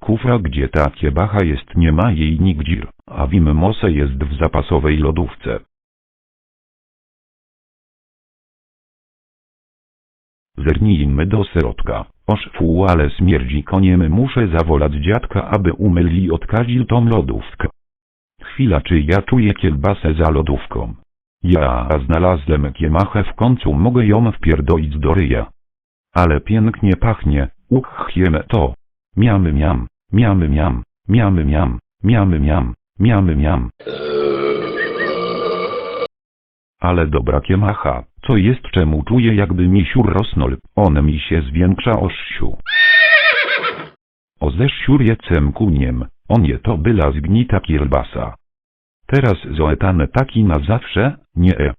kufra gdzie ta kiebacha jest nie ma jej nigdzie, a Wimmose jest w zapasowej lodówce. Zernijmy do środka. Oż fu, ale śmierdzi koniem muszę zawołać dziadka, aby umyli odkaził tą lodówkę. Chwila, czy ja czuję kielbasę za lodówką? Ja znalazłem kiemachę w końcu mogę ją wpierdolić do ryja. Ale pięknie pachnie, uch, jemy to. Miamy miam, miamy miam, miamy miam, miamy miam, miamy miam. Ale dobra kiemacha, co jest czemu czuję jakby mi siur rosnął, on mi się zwiększa ościu. O ze siuriecem kuniem, on je to byla zgnita kielbasa. Teraz zoetanę taki na zawsze, nie e.